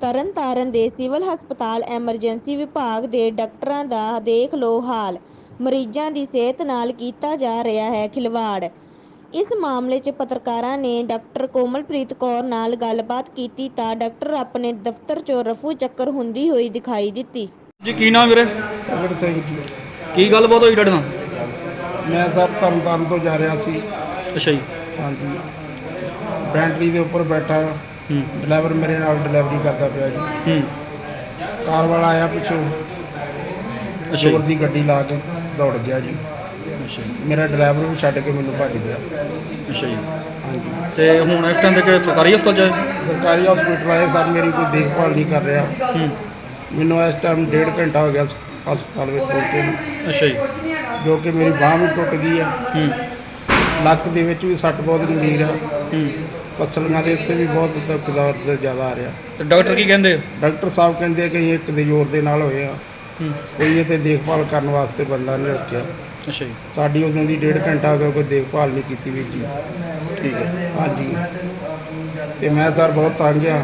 ਤਰਨਤਾਰਨ ਦੇ ਸਿਵਲ ਹਸਪਤਾਲ ਐਮਰਜੈਂਸੀ ਵਿਭਾਗ ਦੇ ਡਾਕਟਰਾਂ ਦਾ ਦੇਖ ਲੋ ਹਾਲ। ਮਰੀਜ਼ਾਂ ਦੀ ਸਿਹਤ ਨਾਲ ਕੀਤਾ ਜਾ ਰਿਹਾ ਹੈ ਖਿਲਵਾੜ। ਇਸ ਮਾਮਲੇ 'ਚ ਪੱਤਰਕਾਰਾਂ ਨੇ ਡਾਕਟਰ ਕੋਮਲਪ੍ਰੀਤ ਕੌਰ ਨਾਲ ਗੱਲਬਾਤ ਕੀਤੀ ਤਾਂ ਡਾਕਟਰ ਆਪਣੇ ਦਫ਼ਤਰ 'ਚੋਂ ਰਫੂ ਚੱਕਰ ਹੁੰਦੀ ਹੋਈ ਦਿਖਾਈ ਦਿੱਤੀ। ਜੀ ਕੀ ਨਾਮ ਵੀਰੇ? ਪ੍ਰਗਟ ਸਿੰਘ ਜੀ। ਕੀ ਗੱਲਬਾਤ ਹੋਈ ਤੁਹਾਡੇ ਨਾਲ? ਮੈਂ ਸਰ ਤਰਨਤਾਰਨ ਤੋਂ ਜਾ ਰਿਹਾ ਸੀ। ਅੱਛਾ ਜੀ। ਹਾਂਜੀ। ਬੈਂਟਰੀ ਦੇ ਉੱਪਰ ਬੈਠਾ। ਡਰਾਈਵਰ ਮੇਰੇ ਨਾਲ ਡਿਲੀਵਰੀ ਕਰਦਾ ਪਿਆ ਜੀ। ਹੂੰ। ਕਾਰ ਵਾਲਾ ਆਇਆ ਪਿੱਛੋਂ। ਅੱਛਾ ਜ਼ੋਰ ਜੀ ਦੀ ਗੱਡੀ ਲਾ ਕੇ ਦੌੜ ਗਿਆ ਜੀ। ਅੱਛਾ ਜੀ। ਮੇਰਾ ਡਰਾਈਵਰ ਵੀ ਛੱਡ ਕੇ ਮੈਨੂੰ ਭੱਜ ਗਿਆ। ਅੱਛਾ ਜੀ। ਹਾਂਜੀ। ਤੇ ਹੁਣ ਇਸ ਟਾਈਮ ਤੇ ਕਿ ਸਰਕਾਰੀ ਹਸਪਤਾਲ ਚ ਹੈ? ਸਰਕਾਰੀ ਹਸਪੀਟਲ ਆਏ ਸਰ ਮੇਰੀ ਕੋਈ ਦੇਖਭਾਲ ਨਹੀਂ ਕਰ ਰਿਹਾ। ਹੂੰ। ਮੈਨੂੰ ਇਸ ਟਾਈਮ ਡੇਢ ਘੰਟਾ ਹੋ ਗਿਆ ਹਸ- ਹਸਪਤਾਲ ਵਿੱਚ ਪਹੁੰਚੇ ਨੂੰ ਅੱਛਾ ਜੀ। ਜੋ ਕਿ ਮੇਰੀ ਬਾਹ ਵੀ ਟੁੱਟ ਗਈ ਆ। ਹੂੰ। ਲੱਕ ਦੇ ਵਿੱਚ ਵੀ ਸੱਟ ਬਹੁਤ ਗੰਭੀਰ ਆ। ਹੂੰ। ਪਸਲੀਆਂ ਦੇ ਉੱਤੇ ਵੀ ਬਹੁਤ ਦਰਦ ਜ਼ਿਆਦਾ ਆ ਰਿਹਾ। ਤੇ ਡਾਕਟਰ ਕੀ ਕਹਿੰਦੇ? ਆ? ਡਾਕਟਰ ਸਾਹਿਬ ਕਹਿੰਦੇ ਆ ਕਿ ਇਹ ਇੱਕ ਦੇ ਜ਼ੋਰ ਦੇ ਨਾਲ ਹੋਏ ਆ। ਹੂੰ। ਕੋਈ ਇਹ ਤੇ ਦੇਖਭਾਲ ਕਰਨ ਵਾਸਤੇ ਬੰਦਾ ਨਹੀਂ ਰੱਖਿਆ ਅੱਛਾ ਜੀ। ਸਾਡੀ ਉਦੋਂ ਦੀ ਡੇਢ ਘੰਟਾ ਹੋ ਗਿਆ ਕੋਈ ਦੇਖਭਾਲ ਨਹੀਂ ਕੀਤੀ ਵੀਰ ਜੀ। ਠੀਕ ਹੈ। ਹਾਂਜੀ। ਤੇ ਮੈਂ ਸਰ ਬਹੁਤ ਤੰਗ ਆ।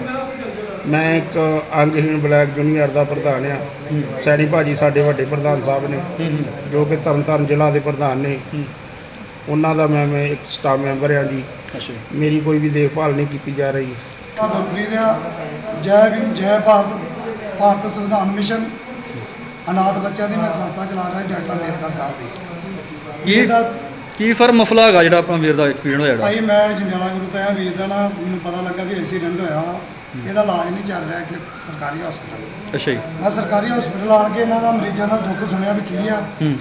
ਮੈਂ ਇੱਕ ਅੰਗਹੀਣ ਬਲੈਕ ਜੂਨੀਅਰ ਦਾ ਪ੍ਰਧਾਨ ਆ। ਹੂੰ। ਸੈਣੀ ਭਾਜੀ ਸਾਡੇ ਵੱਡੇ ਪ੍ਰਧਾਨ ਸਾਹਿਬ ਨੇ। ਹੂੰ ਹੂੰ, ਜੋ ਕਿ ਤਰਨਤਾਰਨ ਜ਼ਿਲ੍ਹਾ ਦੇ ਪ੍ਰਧਾਨ ਨੇ। ਹੂੰ। ਉਹਨਾਂ ਦਾ ਮੈਂ ਮੈਂ ਇੱਕ ਸਟਾਫ ਮੈਂਬਰ ਆ ਜੀ। ਅੱਛਾ ਮੇਰੀ ਕੋਈ ਵੀ ਦੇਖਭਾਲ ਨਹੀਂ ਕੀਤੀ ਜਾ ਰਹੀ। ਆ ਗੁਰਪ੍ਰੀਤ ਆ ਜੈ ਭੀਮ ਜੈ ਭਾਰਤ ਭਾਰਤ ਸੰਵਿਧਾਨ ਮਿਸ਼ਨ। ਅਨਾਥ ਬੱਚਿਆਂ ਦੀ ਮੈਂ ਸੰਸਥਾ ਚਲਾ ਰਿਹਾ ਡਾਕਟਰ ਅੰਬੇਦਕਰ ਸਾਹਿਬ ਦੀ। ਕੀ ਇਹਦਾ ਕੀ ਸਰ ਮਸਲਾ ਹੈਗਾ ਜਿਹੜਾ ਆਪਣਾ ਵੀਰ ਦਾ ਐਕਸੀਡੈਂਟ ਹੋਇਆ ਜਿਹੜਾ? ਭਾਈ ਮੈਂ ਜੰਡਿਆਲਾ ਗੁਰੂ ਤੋਂ ਆਇਆ ਵੀਰ ਦਾ ਨਾ ਮੈਨੂੰ ਪਤਾ ਲੱਗਾ ਵੀ ਐਕਸੀਡੈਂਟ ਹੋਇਆ ਵਾ। ਇਹਦਾ ਇਲਾਜ ਨਹੀਂ ਚੱਲ ਰਿਹਾ ਇੱਥੇ ਸਰਕਾਰੀ ਹਸਪੀਟਲ ਅੱਛਾ ਜੀ। ਮੈਂ ਸਰਕਾਰੀ ਹਸਪੀਟਲ ਆਣ ਕੇ ਇਹਨਾਂ ਦਾ ਮਰੀਜ਼ਾਂ ਦਾ ਦੁੱਖ ਸੁਣਿਆ ਵੀ ਕੀ ਆ। ਹੂੰ।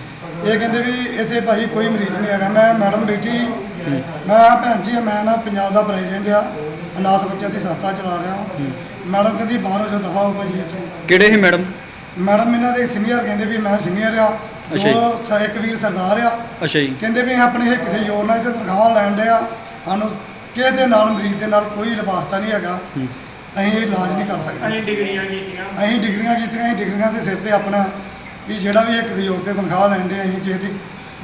ਇਹ ਕਹਿੰਦੇ ਵੀ ਇੱਥੇ ਭਾਈ ਕੋਈ ਮਰੀਜ਼ ਨਹੀਂ ਹੈਗਾ। ਮੈਂ ਮੈਡਮ ਬੈਠੀ ਮੈਂ ਆ ਭੈਣ ਜੀ ਮੈਂ ਨਾ ਪੰਜਾਬ ਦਾ ਪ੍ਰੈਜ਼ੀਡੈਂਟ ਆ। ਅਨਾਥ ਬੱਚਿਆਂ ਦੀ ਸੰਸਥਾ ਚਲਾ ਰਿਹਾ ਹਾਂ। ਮੈਡਮ ਕਹਿੰਦੀ ਬਾਹਰ ਹੋ ਜਾਓ ਦਫਾ ਹੋ ਭਾਈ ਇਹ 'ਚੋਂ ਕਿਹੜੇ ਸੀ ਮੈਡਮ? ਮੈਡਮ ਇਹਨਾਂ ਦੇ ਸੀਨੀਅਰ ਕਹਿੰਦੇ ਵੀ ਮੈਂ ਸੀਨੀਅਰ ਆ। ਅੱਛਾ ਜੀ। ਦੋ ਸ- ਇੱਕ ਵੀਰ ਸਰਦਾਰ ਆ। ਅੱਛਾ ਜੀ। ਕਹਿੰਦੇ ਵੀ ਆਪਣੇ ਹਿੱਕ ਦੇ ਜ਼ੋਰ ਨਾਲ ਤੇ ਤਨਖਾਹਾਂ ਲੈਣ ਡਿਆ ਸਾਨੂੰ ਕਿਸੇ ਦੇ ਨਾਲ ਮਰੀਜ਼ ਦੇ ਨਾਲ ਕੋਈ ਵਾਸਤਾ ਨਹੀਂ ਹੈਗਾ। ਹੂੰ। ਅਸੀਂ ਇਹ ਇਲਾਜ ਨਹੀਂ ਕਰ ਸਕਦੇ। ਅਸੀਂ ਡਿਗਰੀਆਂ ਕੀਤੀਆਂ। ਅਸੀਂ ਡਿਗਰੀਆਂ ਕੀਤੀਆਂ ਅਸੀਂ ਡਿਗਰੀਆਂ ਦੇ ਸਿਰ ਤੇ ਆਪਣਾ ਵੀ ਜਿਹੜਾ ਵੀ ਹਿੱਕ ਦੇ ਤੇ ਤਨਖਾਹ ਲੈਣ ਦੇ ਅਸੀਂ ਕਿਸੇ ਦੀ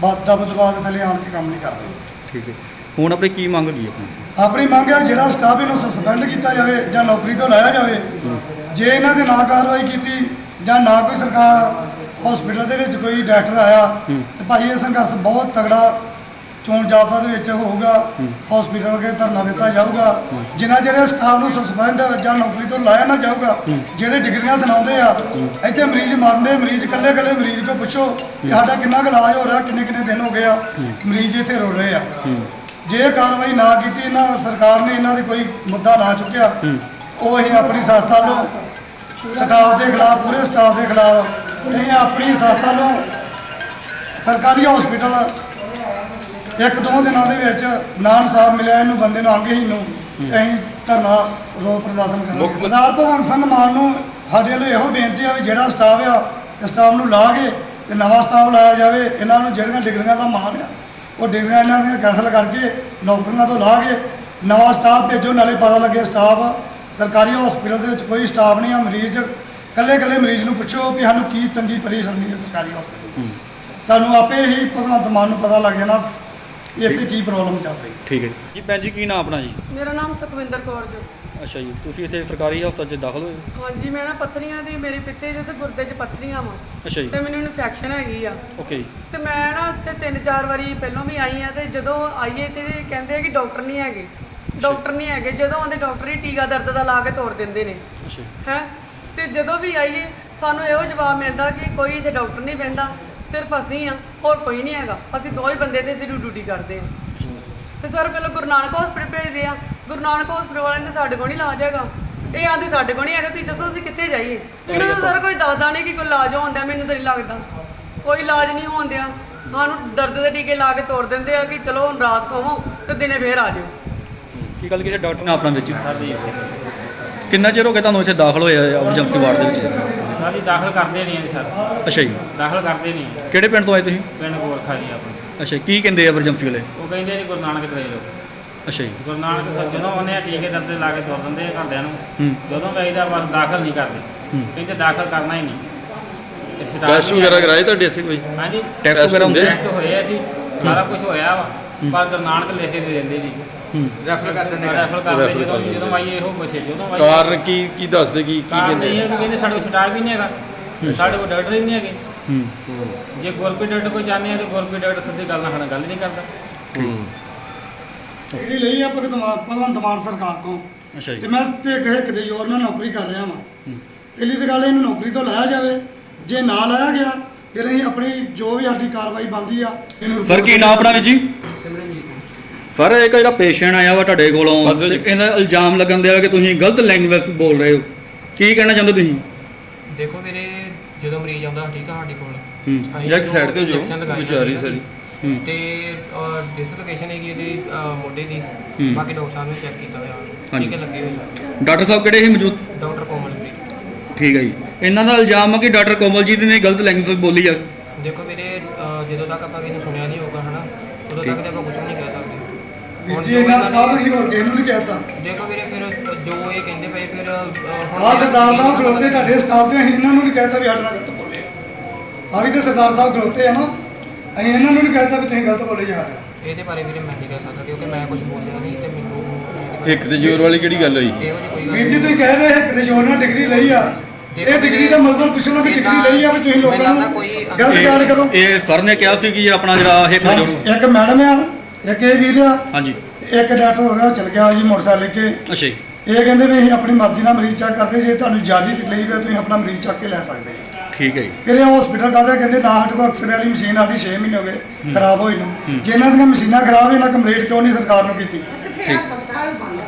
ਬਾਤ ਦਾ ਬਦਵਾ ਦੇ ਥੱਲੇ ਆਣ ਕੇ ਕੰਮ ਨਹੀਂ ਕਰਦੇ। ਠੀਕ ਹੈ। ਹੁਣ ਆਪਣੀ ਕੀ ਮੰਗ ਕੀ ਆਪਣੀ? ਆਪਣੀ ਮੰਗ ਹੈ ਜਿਹੜਾ ਸਟਾਫ ਇਹਨੂੰ ਸਸਪੈਂਡ ਕੀਤਾ ਜਾਵੇ ਜਾਂ ਨੌਕਰੀ ਤੋਂ ਲਾਇਆ ਜਾਵੇ ਜੇ ਇਹਨਾਂ ਦੇ ਨਾ ਕਾਰਵਾਈ ਕੀਤੀ ਜਾਂ ਨਾ ਕੋਈ ਸਰਕਾਰ ਹਸਪੀਟਲ ਦੇ ਵਿੱਚ ਕੋਈ ਡਾਕਟਰ ਆਇਆ ਹੂੰ। ਤੇ ਭਾਈ ਇਹ ਸੰਘਰਸ਼ ਬਹੁਤ ਤਗੜਾ ਚੋਣ ਜਾਬਤਾ ਦੇ ਵਿੱਚ ਹੋਊਗਾ ਹਸਪੀਟਲ ਕੇ ਧਰਨਾ ਦਿੱਤਾ ਜਾਊਗਾ ਜਿਨ੍ਹਾਂ ਜਿਹੜੇ ਸਟਾਫ ਨੂੰ ਸਸਪੈਂਡ ਜਾਂ ਨੌਕਰੀ ਤੋਂ ਲਾਇਆ ਨਾ ਜਾਊਗਾ, ਜਿਹੜੇ ਡਿਗਰੀਆਂ ਸੁਣਾਉਂਦੇ ਆ, ਇੱਥੇ ਮਰੀਜ਼ ਮਰਦੇ ਮਰੀਜ਼ ਇਕੱਲੇ ਇਕੱਲੇ ਮਰੀਜ਼ ਕੋ ਪੁੱਛੋ ਕਿ ਸਾਡਾ ਕਿੰਨਾ ਇਲਾਜ ਹੋ ਰਿਹਾ, ਕਿੰਨੇ ਕਿੰਨੇ ਦਿਨ ਹੋ ਗਏ ਆ, ਮਰੀਜ਼ ਇੱਥੇ ਰੋ ਰਹੇ ਆ। ਜੇ ਕਾਰਵਾਈ ਨਾ ਕੀਤੀ, ਇਹਨਾਂ ਸਰਕਾਰ ਨੇ ਇਹਨਾਂ ਦੇ ਕੋਈ ਮੁੱਦਾ ਨਾ ਚੁੱਕਿਆ, ਉਹ ਅਸੀਂ ਆਪਣੀ ਸੰਸਥਾ ਨੂੰ ਸਟਾਫ ਦੇ ਖਿਲਾਫ, ਪੂਰੇ ਸਟਾਫ ਦੇ ਖਿਲਾਫ ਅਸੀਂ ਆਪਣੀ ਸੰਸਥਾ ਨੂੰ ਸਰਕਾਰੀ ਹਸਪੀਟਲ ਇੱਕ ਦੋ ਦਿਨਾਂ ਦੇ ਵਿੱਚ ਨਾ ਇਨਸਾਫ ਮਿਲਿਆ ਇਹਨੂੰ ਬੰਦੇ ਨੂੰ ਅੰਗਹੀਨ ਨੂੰ। ਅਸੀਂ ਧਰਨਾ ਰੋਡ ਪ੍ਰਦਰਸ਼ਨ ਕਰਾਂਗੇ। ਸਰਦਾਰ ਭਗਵੰਤ ਸਿੰਘ ਮਾਨ ਨੂੰ ਸਾਡੇ ਵੱਲੋਂ ਇਹੋ ਬੇਨਤੀ ਆ ਵੀ ਜਿਹੜਾ ਸਟਾਫ ਆ ਸਟਾਫ ਨੂੰ ਲਾ ਕੇ ਤੇ ਨਵਾਂ ਸਟਾਫ ਲਾਇਆ ਜਾਵੇ ਇਹਨਾਂ ਨੂੰ ਜਿਹੜੀਆਂ ਡਿਗਰੀਆਂ ਦਾ ਮਾਣ ਆ ਉਹ ਡਿਗਰੀਆਂ ਇਹਨਾਂ ਦੀਆਂ ਕੈਂਸਲ ਕਰਕੇ ਨੌਕਰੀਆਂ ਤੋਂ ਲਾ ਕੇ ਨਵਾਂ ਸਟਾਫ ਭੇਜੋ ਨਾਲੇ ਪਤਾ ਲੱਗੇ ਸਟਾਫ ਸਰਕਾਰੀ ਹਸਪੀਟਲ ਦੇ ਵਿੱਚ ਕੋਈ ਸਟਾਫ ਨਹੀਂ ਆ ਮਰੀਜ਼ ਕੱਲੇ ਕੱਲੇ ਮਰੀਜ਼ ਨੂੰ ਪੁੱਛੋ ਵੀ ਸਾਨੂੰ ਕੀ ਤੰਗੀ ਪਰੇਸ਼ਾਨੀ ਹੈ ਸਰਕਾਰੀ ਹਸਪੀਟਲ ਤੁਹਾਨੂੰ ਆਪੇ ਹੀ ਭਗਵੰਤ ਮਾਨ ਨੂੰ ਪਤਾ ਲੱਗ ਜਾਣਾ ਇੱਥੇ ਕੀ ਪ੍ਰੋਬਲਮ ਚੱਲ ਰਹੀ? ਠੀਕ ਹੈ ਜੀ। ਭੈਣ ਜੀ ਕੀ ਨਾਮ ਆਪਣਾ ਜੀ? ਮੇਰਾ ਨਾਮ ਸੁਖਵਿੰਦਰ ਕੌਰ ਜੀ। ਅੱਛਾ ਜੀ ਤੁਸੀਂ ਇੱਥੇ ਸਰਕਾਰੀ ਹਸਪਤਾਲ 'ਚ ਦਾਖਲ ਹੋਏ ਹੋ? ਹਾਂਜੀ ਮੈਂ ਨਾ ਪੱਥਰੀਆਂ ਦੀ ਮੇਰੀ ਪਿੱਤੇ ਦੇ ਤੇ ਗੁਰਦੇ 'ਚ ਪੱਥਰੀਆਂ ਵਾ। ਅੱਛਾ ਜੀ। ਤੇ ਮੈਨੂੰ ਇਨਫੈਕਸ਼ਨ ਹੈਗੀ ਆ। ਓਕੇ ਜੀ। ਤੇ ਮੈਂ ਨਾ ਉੱਥੇ ਤਿੰਨ ਚਾਰ ਵਾਰੀ ਪਹਿਲਾਂ ਵੀ ਆਈ ਆ ਤੇ ਜਦੋਂ ਆਈਏ ਤੇ ਕਹਿੰਦੇ ਆ ਕਿ ਡਾਕਟਰ ਨਹੀਂ ਹੈਗੇ। ਡਾਕਟਰ ਨਹੀਂ ਹੈਗੇ ਜਦੋਂ ਆਉਂਦੇ ਡਾਕਟਰ ਹੀ ਟੀਕਾ ਦਰਦ ਦਾ ਲਾ ਕੇ ਤੋੜ ਦਿੰਦੇ ਨੇ। ਅੱਛਾ ਜੀ। ਹੈ? ਤੇ ਜਦੋਂ ਵੀ ਆਈਏ ਸਾਨੂੰ ਇਹੋ ਜਵਾਬ ਮਿਲਦਾ ਕਿ ਕੋਈ ਇੱਥੇ ਡਾਕਟਰ ਨਹੀਂ ਬਹਿੰਦਾ। ਸਿਰਫ ਅਸੀਂ ਆ, ਹੋਰ ਕੋਈ ਨਹੀਂ ਹੈਗਾ। ਅਸੀਂ ਦੋ ਹੀ ਬੰਦੇ ਤੇ ਸਿਰਫ ਡਿਊਟੀ ਕਰਦੇ ਆ। ਤੇ ਸਰ ਪਹਿਲਾਂ ਗੁਰੂ ਨਾਨਕ ਹਸਪੀਟਲ ਭੇਜਦੇ ਆ। ਗੁਰੂ ਨਾਨਕ ਹਸਪੀਟਲ ਵਾਲਿਆਂ ਦਾ ਸਾਡੇ ਕੋਲ ਨਹੀਂ ਇਲਾਜ ਹੈਗਾ। ਇਹ ਆਂਦੇ ਸਾਡੇ ਕੋਲ ਨਹੀਂ ਹੈਗਾ, ਤੁਸੀਂ ਦੱਸੋ ਅਸੀਂ ਕਿੱਥੇ ਜਾਈਏ? ਇਹਨਾਂ ਦਾ ਸਰ ਕੋਈ ਦੱਸਦਾ ਨਹੀਂ ਕਿ ਕੋਈ ਇਲਾਜ ਹੁੰਦਾ, ਮੈਨੂੰ ਤਾਂ ਨਹੀਂ ਲੱਗਦਾ। ਕੋਈ ਇਲਾਜ ਨਹੀਂ ਹੁੰਦਿਆ ਸਾਨੂੰ ਦਰਦ ਦੇ ਟੀਕੇ ਲਾ ਕੇ ਤੋੜ ਦਿੰਦੇ ਆ ਕਿ ਚਲੋ ਹੁਣ ਰਾਤ ਸੋਵੋ ਤੇ ਦਿਨੇ ਫੇਰ ਆ ਜਾਓ ਕੀ ਗੱਲ ਕੀਤੀ ਡਾਕਟਰ ਨੇ ਆਪਣਾ ਵਿੱਚ? ਕਿੰਨਾ ਚਿਰ ਹੋ ਗਿਆ ਤੁਹਾਨੂੰ ਇੱਥੇ ਦਾਖਲ ਹੋਇਆ ਐਮਰਜੈਂਸੀ ਵਾਰਡ ਦੇ ਵਿੱਚ? ਸਰ ਜੀ ਦਾਖਲ ਕਰਦੇ ਨਹੀਂ ਆ ਜੀ ਸਰ। ਅੱਛਾ ਜੀ। ਦਾਖਲ ਕਰਦੇ ਨਹੀਂ। ਕਿਹੜੇ ਪਿੰਡ ਤੋਂ ਆਏ ਤੁਸੀਂ? ਪਿੰਡ ਗੋਰਖਾ ਜੀ ਆਪਣਾ। ਅੱਛਾ ਕੀ ਕਹਿੰਦੇ ਐਮਰਜੈਂਸੀ ਵਾਲੇ? ਉਹ ਕਹਿੰਦੇ ਜੀ ਗੁਰੂ ਨਾਨਕ ਤੇ ਲਓ ਅੱਛਾ ਜੀ। ਗੁਰੂ ਨਾਨਕ ਸਰ ਜਦੋਂ ਉਹਨੇ ਆ ਟੀਕੇ ਦਰਦ ਲਾ ਕੇ ਤੁਰ ਦਿੰਦੇ ਆ ਘਰਦਿਆਂ ਨੂੰ ਹੂੰ। ਜਦੋਂ ਕਹੀਦਾ ਬਸ ਦਾਖਲ ਨਹੀਂ ਕਰਦੇ ਹੂੰ। ਕਹਿੰਦੇ ਦਾਖਲ ਕਰਨਾ ਹੀ ਨਹੀਂ। ਟੈਸਟ ਵਗੈਰਾ ਕਰਾਏ ਤੁਹਾਡੇ ਇੱਥੇ ਕੋਈ? ਹਾਂਜੀ। ਟੈਸਟ ਵਗੈਰਾ ਹੁੰਦੇ? ਆ? ਟੈਸਟ ਹੋਏ ਆ ਸੀ ਸਾਰਾ ਕੁਝ ਹੋਇਆ ਵਾ। ਪਰ ਗੁਰੂ ਨਾਨਕ ਲਿਖ ਕੇ ਦੇ ਦਿੰਦੇ ਜੀ। ਰੈਫਰ ਕਰ ਦਿੰਦੇ ਰੈਫਰ ਕਰਦੇ ਜਦੋਂ ਜਦੋਂ ਆਈਏ ਇਹੋ ਹੈ, ਜਦੋਂ ਆਈਏ ਕਾਰਨ ਕੀ ਕੀ ਦੱਸਦੇ ਕੀ ਕੀ ਕਾਰਨ ਇਹ ਕਹਿੰਦੇ? ਹੈ ਕਿ ਕਹਿੰਦੇ ਸਾਡੇ ਕੋਲ ਸਟਾਫ ਵੀ ਨਹੀਂ ਹੈਗਾ। ਸਾਡੇ ਕੋਲ ਡਾਕਟਰ ਹੀ ਨਹੀਂ ਹੈਗੇ। ਹੂੰ। ਜੇ ਗੁਰਪ੍ਰੀਤ ਡਾਕਟਰ ਕੋਲ ਜਾਂਦੇ ਆ ਤੇ ਗੁਰਪ੍ਰੀਤ ਡਾਕਟਰ ਸਿੱਧੀ ਗੱਲ ਨਾਲ ਸਾਡੇ ਗੱਲ ਨਹੀਂ ਕਰਦਾ। ਹੂੰ। ਜਿਹੜੀ ਲਈ ਆ ਮਾਨ ਭਗਵੰਤ ਮਾਨ ਸਰਕਾਰ ਅੱਛਾ ਜੀ। ਤੇ ਮੈਂ ਤੇ ਕਹੇ ਕਿਤੇ ਜ਼ੋਰ ਨਾਲ ਨੌਕਰੀ ਕਰ ਰਿਹਾ ਵਾਂ। ਪਹਿਲੀ ਤਾਂ ਗੱਲ ਇਹਨੂੰ ਨੌਕਰੀ ਤੋਂ ਲਾਇਆ ਜਾਵੇ। ਜੇ ਨਾ ਲਾਇਆ ਗਿਆ ਫਿਰ ਅਸੀਂ ਆਪਣੀ ਜੋ ਵੀ ਸਾਡੀ ਕਾਰਵਾਈ ਬਣਦੀ ਆ ਇਹਨੂੰ ਸਰ ਕੀ ਨਾਮ ਆਪਣਾ ਵੀਰ ਜੀ? ਸਰ ਇੱਕ ਜਿਹੜਾ ਪੇਸ਼ੈਂਟ ਆਇਆ ਵਾ ਤੁਹਾਡੇ ਕੋਲੋਂ? ਇਹਦਾ ਇਲਜ਼ਾਮ ਲੱਗਣ ਦਿਆ ਕਿ ਤੁਸੀਂ ਗਲਤ ਲੈਂਗੁਏਜ ਬੋਲ ਰਹੇ ਹੋ। ਕੀ ਕਹਿਣਾ ਚਾਹੁੰਦੇ ਤੁਸੀਂ? ਦੇਖੋ ਵੀਰੇ ਜਦੋਂ ਮਰੀਜ਼ ਆਉਂਦਾ ਠੀਕ ਆ ਸਾਡੇ ਕੋਲ। ਹੂੰ। ਅਸੀਂ ਇੱਕ side ਤੇ ਹੋ ਜਾਓ, injection ਲਗਾਏ ਵਿਚਾਰੀ ਜਾਂਦੇ ਸਾਰੀ। ਹੂੰ। ਤੇ ਡਿਸਲੋਕੇਸ਼ਨ ਹੈਗੀ ਇਹਦੀ ਅਹ, ਮੋਢੇ ਦੀ। ਹੂੰ। ਬਾਕੀ ਡਾਕਟਰ ਸਾਹਿਬ ਨੇ ਚੈੱਕ ਕੀਤਾ ਹੋਇਆ। ਹਾਂਜੀ। ਠੀਕ ਹੈ ਲੱਗੇ ਹੋਏ ਸਾਰੇ। ਡਾਕਟਰ ਸਾਹਿਬ ਕਿਹੜੇ ਸੀ ਮੌਜੂਦ? ਡਾਕਟਰ ਕੋਮਲਪ੍ਰੀਤ ਠੀਕ ਹੈ ਜੀ। ਇਹਨਾਂ ਦਾ ਇਲਜ਼ਾਮ ਹੈ ਕਿ ਡਾਕਟਰ ਕੋਮਲਜੀਤ ਨੇ ਗਲਤ ਲੈਂਗੁਏਜ ਬੋਲੀ ਆ। ਦੇਖੋ ਵੀਰੇ ਅਹ, ਜਦੋਂ ਤੱਕ ਆਪਾਂ ਕਿਸੇ ਨੂੰ ਸੁਣਿਆ ਨਹੀਂ ਹੋਊਗਾ ਹਨਾ? ਉਦੋਂ ਤੱਕ ਤੇ ਆਪਾਂ ਕੁਝ ਨਹੀਂ ਕਹਿ ਹੁਣ ਜੀ ਇਹਨਾਂ ਸਟਾਫ ਅਸੀਂ ਹੋਰ ਕਿਸੇ ਨੂੰ ਨਹੀਂ ਕਹਿਤਾ। ਦੇਖੋ ਵੀਰੇ ਫਿਰ ਜੋ ਇਹ ਕਹਿੰਦੇ ਪਏ ਫਿਰ ਅਹ, ਹੁਣ ਸਰਦਾਰ ਸਾਹਿਬ ਖਲੋਤੇ ਤੁਹਾਡੇ ਸਟਾਫ ਦੇ ਅਸੀਂ ਇਹਨਾਂ ਨੂੰ ਨਹੀਂ ਕਹਿਤਾ ਵੀ ਸਾਡੇ ਨਾਲ ਗਲਤ ਬੋਲੇ। ਆ ਵੀ ਤੇ ਸਰਦਾਰ ਸਾਹਿਬ ਖਲੋਤੇ ਆ ਨਾ ਅਸੀਂ ਇਹਨਾਂ ਨੂੰ ਨਹੀਂ ਕਹਿਤਾ ਵੀ ਤੁਸੀਂ ਗਲਤ ਬੋਲੇ ਜੀ ਨਾਲ ਇਹਦੇ ਬਾਰੇ ਵੀਰੇ ਮੈਂ ਨਹੀਂ ਕਹਿ ਸਕਦਾ ਕਿਉਂਕਿ ਮੈਂ ਕੁਝ ਬੋਲਿਆ ਨਹੀਂ ਤੇ ਮੈਨੂੰ ਇੱਕ ਤੇ ਜ਼ੋਰ ਵਾਲੀ ਕਿਹੜੀ ਗੱਲ ਹੋਈ? ਬਾਰੇ- ਇਹੋ ਜਿਹੀ ਕੋਈ ਗੱਲ ਵੀਰ ਜੀ। ਤੁਸੀਂ ਕਹਿ ਰਹੇ ਕਿਤੇ ਜੋਰ ਨਾਲ ਡਿਗਰੀ ਲਈ ਆ। ਇਹ ਡਿਗਰੀ ਦਾ ਮਤਲਬ ਪੁੱਛਣਾ ਵੀ ਡਿਗਰੀ ਲਈ ਆ ਵੀ ਤੁਸੀਂ ਲੋਕਾਂ ਨੂੰ ਗਲਤ ਗੱਲ ਕਰੋ। ਇਹ ਸਰ ਨੇ ਕਿਹਾ ਸੀ ਕਿ ਆਪਣਾ ਜਿਹੜਾ ਇਹ ਇੱਕ ਮੈਡਮ ਆ। ਇੱਕ ਇਹ ਵੀਰ ਆ ਹਾਂਜੀ। ਇੱਕ ਡਾਕਟਰ ਹੋ ਗਿਆ ਚਲ ਗਿਆ ਜੀ ਮੋਟਰਸਾਈਕਲ ਲੈ ਕੇ। ਅੱਛਾ ਜੀ। ਇਹ ਕਹਿੰਦੇ ਵੀ ਅਸੀਂ ਆਪਣੀ ਮਰਜ਼ੀ ਨਾਲ ਮਰੀਜ਼ ਚੈੱਕ ਕਰਦੇ ਜੇ ਤੁਹਾਨੂੰ ਜ਼ਿਆਦਾ ਤਕਲੀਫ ਹੈ ਤੁਸੀਂ ਆਪਣਾ ਮਰੀਜ਼ ਚੱਕ ਕੇ ਲੈ ਸਕਦੇ ਹੋ। ਠੀਕ ਹੈ ਜੀ। ਇਹ ਹਸਪੀਟਲ ਕਾਹਦਾ ਕਹਿੰਦੇ ਨਾ ਸਾਡੇ ਕੋਲ ਐਕਸਰੇ ਵਾਲੀ ਮਸ਼ੀਨ ਸਾਡੀ 6 ਮਹੀਨੇ ਹੋ ਗਏ ਖਰਾਬ ਹੋਈ ਨੂੰ। ਜੇ ਇਹਨਾਂ ਦੀਆਂ ਮਸ਼ੀਨਾਂ ਖਰਾਬ ਇਹਨਾਂ ਕੰਪਲੇਂਟ ਕਿਉਂ ਨਹੀਂ ਸਰਕਾਰ ਨੂੰ ਕੀਤੀ? ਠੀਕ।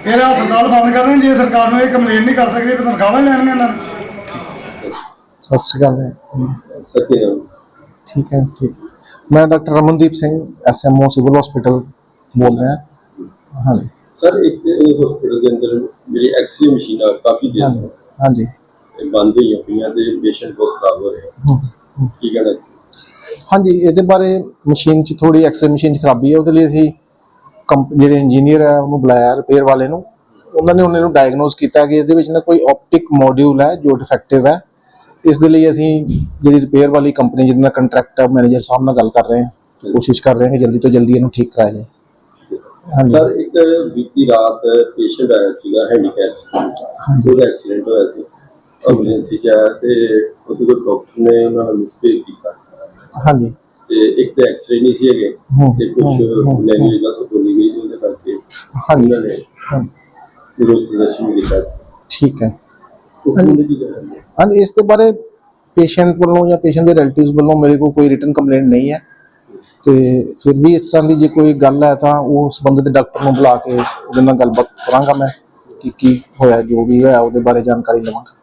ਫਿਰ ਹਸਪਤਾਲ ਬੰਦ ਕਰ ਦੇਣ ਜੇ ਸਰਕਾਰ ਨੂੰ ਇਹ ਕੰਪਲੇਂਟ ਨਹੀਂ ਕਰ ਸਕਦੇ ਫਿਰ ਤਨਖਾਹਾਂ ਹੀ ਲੈਣਗੀਆਂ ਇਹਨਾਂ ਨੇ। ਸਤਿ ਸ਼੍ਰੀ ਅਕਾਲ ਜੀ। ਸਤਿ ਠੀਕ ਹੈ ਠੀਕ। ਮੈਂ doctor Ramandeep Singh SMO civil hospital ਬੋਲ ਰਿਹਾ। ਹਾਂਜੀ। ਸਰ ਇੱਕ ਹਸਪੀਟਲ ਦੇ ਅੰਦਰ ਜਿਹੜੀ ਐਕਸਰੇ ਮਸ਼ੀਨਾਂ ਕਾਫੀ ਦੇਰ ਤੋਂ ਹਾਂਜੀ। ਇਹ ਬੰਦ ਹੋਈਆਂ ਪਈਆਂ ਤੇ ਪੇਸ਼ੈਂਟ ਬਹੁਤ ਖਰਾਬ ਹੋ ਰਹੇ ਆ। ਕੀ ਕਹਿਣਾ? ਹਾਂਜੀ ਇਹਦੇ ਬਾਰੇ ਮਸ਼ੀਨ 'ਚ ਥੋੜੀ ਐਕਸਰੇ ਮਸ਼ੀਨ 'ਚ ਖਰਾਬੀ ਹੈ ਉਹਦੇ ਲਈ ਅਸੀਂ ਜਿਹੜੇ ਇੰਜੀਨੀਅਰ ਹੈ ਉਹਨੂੰ ਬੁਲਾਇਆ ਰਿਪੇਅਰ ਵਾਲੇ ਨੂੰ। ਉਹਨਾਂ ਨੇ ਉਹਨਾਂ ਨੂੰ ਡਾਇਗਨੋਸ ਕੀਤਾ ਕਿ ਇਸ ਦੇ ਵਿੱਚ ਨਾ ਕੋਈ ਆਪਟਿਕ ਮੋਡਿਊਲ ਹੈ ਜੋ ਡਿਫੈਕਟਿਵ ਹੈ। ਇਸ ਦੇ ਲਈ ਅਸੀਂ ਜਿਹੜੀ ਰਿਪੇਅਰ ਵਾਲੀ ਕੰਪਨੀ ਜਿਹਦੇ ਨਾਲ ਕੰਟਰੈਕਟ ਮੈਨੇਜਰ ਸਾਹਿਬ ਨਾਲ ਗੱਲ ਕਰ ਰਹੇ ਹਾਂ। ਕੋਸ਼ਿਸ਼ ਕਰ ਰਹੇ ਹਾਂ ਕਿ ਜਲਦੀ ਤੋਂ ਜਲਦੀ ਇਹਨੂੰ ਠੀਕ ਕਰਾਇਆ ਜਾਏ। ਹਾਂਜੀ। ਸਰ ਇੱਕ ਬੀਤੀ ਰਾਤ ਪੇਸ਼ੈਂਟ ਆਇਆ ਸੀਗਾ ਹੈਂਡੀਕੈਪ ਉਹਦਾ ਐਕਸੀਡੈਂਟ ਹੋਇਆ ਸੀ। ਐਮਰਜੈਂਸੀ ਚ ਆਇਆ ਤੇ ਉਹਦੇ ਕੋਲ ਡਾਕਟਰ ਨੇ ਉਹਨਾਂ ਨੂੰ ਮਿਸਪੇਕ ਕੀਤਾ। ਹਾਂਜੀ। ਤੇ ਇੱਕ ਤਾਂ ਐਕਸਰੇ ਨਹੀਂ ਸੀ ਹੈਗੇ ਤੇ ਕੁਝ ਲੈਂਗੁਏਜ ਗਲਤ ਬੋਲੀ ਗਈ ਉਹਦੇ ਕਰਕੇ ਹਾਂਜੀ। ਉਹਨਾਂ ਨੇ ਹਾਂਜੀ, ਵਿਰੋਧ ਪ੍ਰਦਰਸ਼ਨ ਕੀਤਾ। ਠੀਕ ਹੈ। ਹਾਂਜੀ। ਇਸ ਦੇ ਬਾਰੇ ਪੇਸ਼ੈਂਟ ਵੱਲੋਂ ਜਾਂ ਪੇਸ਼ੈਂਟ ਦੇ ਰਿਲੇਟਿਵਸ ਵੱਲੋਂ ਮੇਰੇ ਕੋਲ ਕੋਈ ਰਿਟਨ ਕੰਪਲੇਂਟ ਨਹੀਂ ਹੈ। ਤੇ ਫਿਰ ਵੀ ਇਸ ਤਰ੍ਹਾਂ ਦੀ ਜੇ ਕੋਈ ਗੱਲ ਹੈ ਤਾਂ ਉਹ ਸੰਬੰਧਿਤ ਡਾਕਟਰ ਨੂੰ ਬੁਲਾ ਕੇ ਉਹਦੇ ਨਾਲ ਗੱਲਬਾਤ ਕਰਾਂਗਾ ਮੈਂ ਕਿ ਕੀ ਹੋਇਆ ਜੋ ਵੀ ਹੋਇਆ ਉਹਦੇ ਬਾਰੇ ਜਾਣਕਾਰੀ ਲਵਾਂਗਾ।